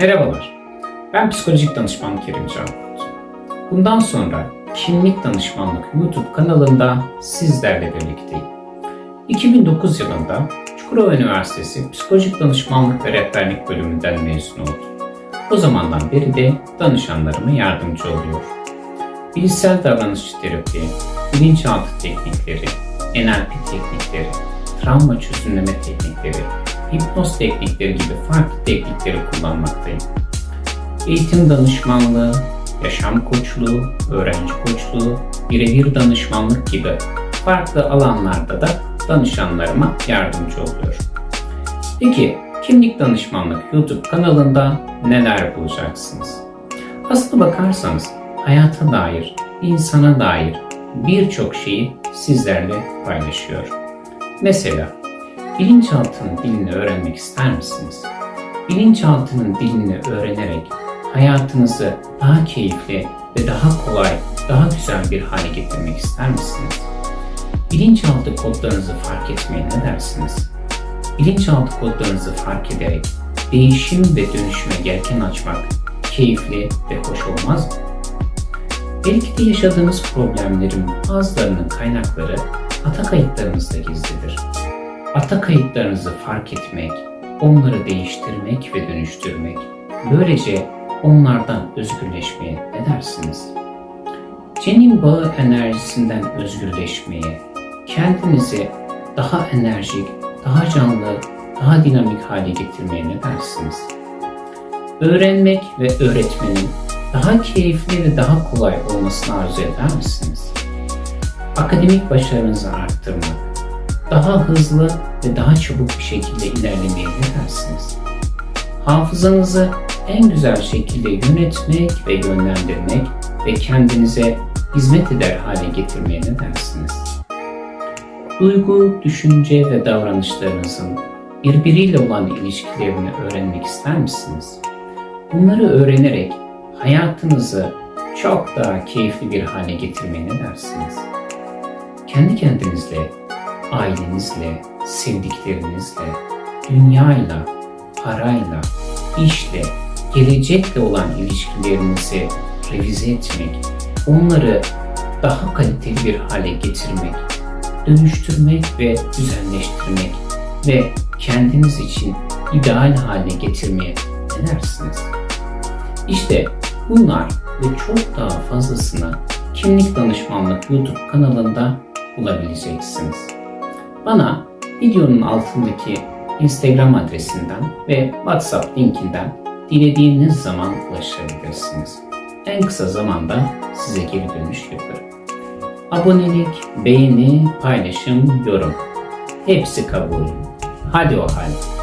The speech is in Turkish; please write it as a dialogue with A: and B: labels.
A: Merhabalar, ben psikolojik danışman Kerim Can Kurt. Bundan sonra Kimlik Danışmanlık YouTube kanalında sizlerle birlikteyim. 2009 yılında Çukurova Üniversitesi Psikolojik Danışmanlık ve Rehberlik bölümünden mezun oldum. O zamandan beri de danışanlarıma yardımcı oluyor. Bilişsel davranışçı terapi, bilinçaltı teknikleri, NLP teknikleri, travma çözümleme teknikleri, hipnoz teknikleri gibi farklı teknikleri kullanmaktayım. Eğitim danışmanlığı, yaşam koçluğu, öğrenci koçluğu, birebir danışmanlık gibi farklı alanlarda da danışanlarıma yardımcı oluyorum. Peki Kimlik Danışmanlık YouTube kanalında neler bulacaksınız? Aslına bakarsanız hayata dair, insana dair birçok şeyi sizlerle paylaşıyorum. Mesela bilinçaltının dilini öğrenmek ister misiniz? Bilinçaltının dilini öğrenerek hayatınızı daha keyifli ve daha kolay, daha güzel bir hale getirmek ister misiniz? Bilinçaltı kodlarınızı fark etmeye ne dersiniz? Bilinçaltı kodlarınızı fark ederek değişim ve dönüşüme yelken açmak keyifli ve hoş olmaz mı? Belki de yaşadığınız problemlerin bazılarının kaynakları ata kayıtlarınızda gizlidir. Ata kayıtlarınızı fark etmek, onları değiştirmek ve dönüştürmek, böylece onlardan özgürleşmeye ne dersiniz? Cenin bağı enerjisinden özgürleşmeye, kendinizi daha enerjik, daha canlı, daha dinamik hale getirmeye ne dersiniz? Öğrenmek ve öğretmenin daha keyifli ve daha kolay olmasını arzu eder misiniz? Akademik başarınızı arttırmak, daha hızlı ve daha çabuk bir şekilde ilerlemeye ne dersiniz? Hafızanızı en güzel şekilde yönetmek ve yönlendirmek ve kendinize hizmet eder hale getirmeye ne dersiniz? Duygu, düşünce ve davranışlarınızın birbiriyle olan ilişkilerini öğrenmek ister misiniz? Bunları öğrenerek hayatınızı çok daha keyifli bir hale getirmeye ne dersiniz? Kendi kendinizle, ailenizle, sevdiklerinizle, dünyayla, parayla, işle, gelecekle olan ilişkilerinizi revize etmek, onları daha kaliteli bir hale getirmek, dönüştürmek ve düzenleştirmek ve kendiniz için ideal hale getirmeye ne dersiniz? İşte bunlar ve çok daha fazlasını Kimlik Danışmanlık YouTube kanalında bulabileceksiniz. Bana videonun altındaki Instagram adresinden ve WhatsApp linkinden dilediğiniz zaman ulaşabilirsiniz. En kısa zamanda size geri dönüş yaparım. Abonelik, beğeni, paylaşım, yorum. Hepsi kabul. Hadi o halde.